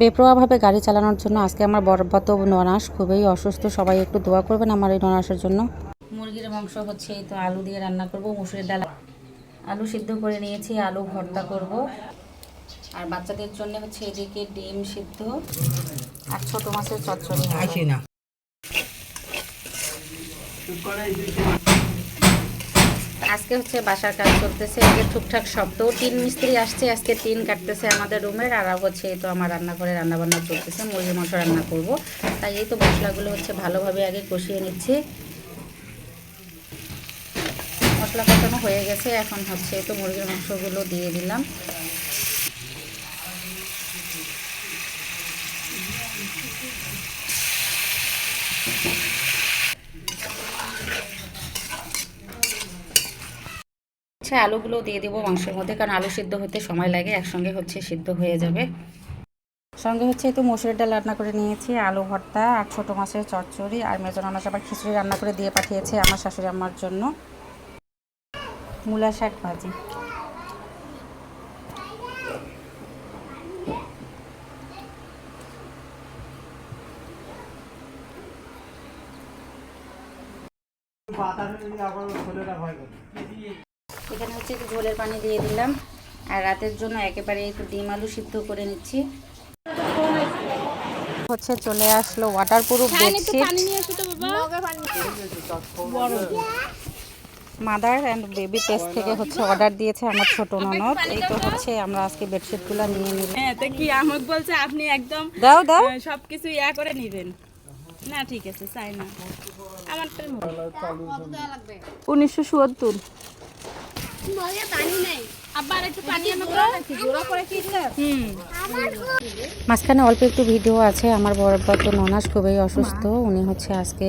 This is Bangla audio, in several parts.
বেপরোয়াভাবে গাড়ি চালানোর জন্য আজকে আমার বরবাদ ননাস খুবই অসুস্থ। সবাই একটু দোয়া করবেন আমার এই ননাসের জন্য। মুরগির মাংস হচ্ছে এই তো আলু দিয়ে রান্না করব মুসুরির ডাল। আলু সিদ্ধ করে নিয়েছি আলু ভর্তা করব। আর বাচ্চাদের জন্য হচ্ছে এদিকে ডিম সিদ্ধ আর ছোটো মাছের চচ্চড়ি। আসি না। আজকে হচ্ছে বাসার কাজ চলতেছে এদিকে টুকটাক শব্দ। টিন মিস্ত্রি আসছে, আজকে টিন কাটতেছে আমাদের রুমের, আর হচ্ছে এই তো আমার রান্না করে রান্না বান্না চলতেছে, মুরগির মাংস রান্না করব। তাই এই তো মশলাগুলো হচ্ছে ভালোভাবে আগে কষিয়ে নিচ্ছি। মশলা কষানো হয়ে গেছে, এখন হচ্ছে এই তো মুরগির মাংসগুলো দিয়ে দিলাম। আচ্ছা আলুগুলো দিয়ে দেবো মাংসের মধ্যে, কারণ আলু সিদ্ধ হতে সময় লাগে, একসঙ্গে হচ্ছে সিদ্ধ হয়ে যাবে। সঙ্গে হচ্ছে একটু মসুরের ডাল রান্না করে নিয়েছি, আলু ভর্তা আর ছোটো মাছের চচ্চড়ি আর মেজন আনাস আবার খিচুড়ি রান্না করে দিয়ে পাঠিয়েছে আমার শাশুড়ি আমার জন্য। মূলা শাক ভাজি। এখানে হচ্ছে একটু ঝোলের পানি দিয়ে দিলাম। আর রাতের জন্য একেবারে একটু ডিম আলু সিদ্ধ করে নিচ্ছি। হচ্ছে চলে আসলো water proof bedsheet mother and baby. Test থেকে হচ্ছে অর্ডার দিয়েছে আমার ছোট ননদ। এই তো হচ্ছে আমরা আজকে বেডশিটগুলো নিয়ে নিলাম হ্যাঁ তো কি আমাকে বলছে আপনি একদম দাও দাও। সবকিছু ইয়া করে নিবেন? না ঠিক আছে চাই না। আমার উনিশশো সত্তর আবার একটু পানি হুম মাঝখানে অল্প একটু ভিডিও আছে। আমার বরবাদ ননাস খুবই অসুস্থ। উনি হচ্ছে আজকে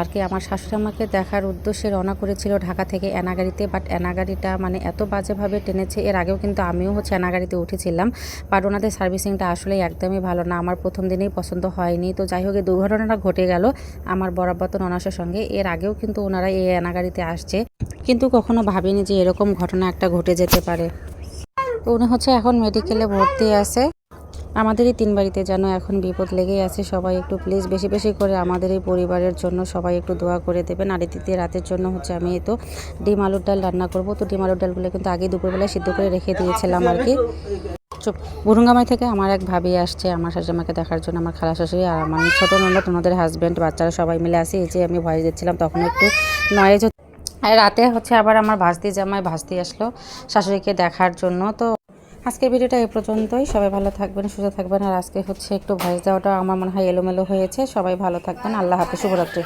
আর কি আমার শাশুড়ি আমাকে দেখার উদ্দেশ্যে রওনা করেছিল ঢাকা থেকে এনাগাড়িতে বাট এনাগাড়িটা মানে এত বাজেভাবে টেনেছে, এর আগেও কিন্তু আমিও হচ্ছে এনাগাড়িতে উঠেছিলাম বাট ওনাদের সার্ভিসিংটা আসলে একদমই ভালো না, আমার প্রথম দিনেই পছন্দ হয়নি, তো যাই হোক এই দুর্ঘটনাটা ঘটে গেল আমার বরাবত ননাসের সঙ্গে, এর আগেও কিন্তু ওনারা এই এনাগাড়িতে আসছে, কিন্তু কখনো ভাবিনি যে এরকম ঘটনা একটা ঘটে যেতে পারে। তো উনি হচ্ছে এখন মেডিকেলে ভর্তি আছে। আমাদের এই তিন বাড়িতে যেন এখন বিপদ লেগেই আছে, সবাই একটু প্লিজ বেশি বেশি করে আমাদের এই পরিবারের জন্য সবাই একটু দোয়া করে দেবেন। আর এদিকে রাতের জন্য হচ্ছে আমি তো ডিম আলুর ডাল রান্না করব। তো ডিম আলুর ডালগুলো কিন্তু আগে দুপুরবেলায় সিদ্ধ করে রেখে দিয়েছিলাম আর কি। চুপ। বুরুঙ্গামাই থেকে আমার এক ভাবি আসছে আমার শাশুড়িমাকে দেখার জন্য, আমার খালা শাশুড়ি আর আমার ছোটো ননদ ওনাদের হাজব্যান্ড বাচ্চারা সবাই মিলে আসি। এই যে আমি ভয়েস দিচ্ছিলাম, তখন একটু নয়েজ আর রাতে হচ্ছে আবার আমার ভাস্তি জামাই ভাস্তি আসলো শাশুড়িকে দেখার জন্য। তো আজকের ভিডিওটা এ পর্যন্তই। সবাই ভালো থাকবেন, সুস্থ থাকবেন। আর আজকে হচ্ছে একটু ভয়েস দেওয়াটা আমার মনে হয় এলোমেলো হয়েছে। সবাই ভালো থাকবেন। আল্লাহ হাফিজ, শুভরাত্রি।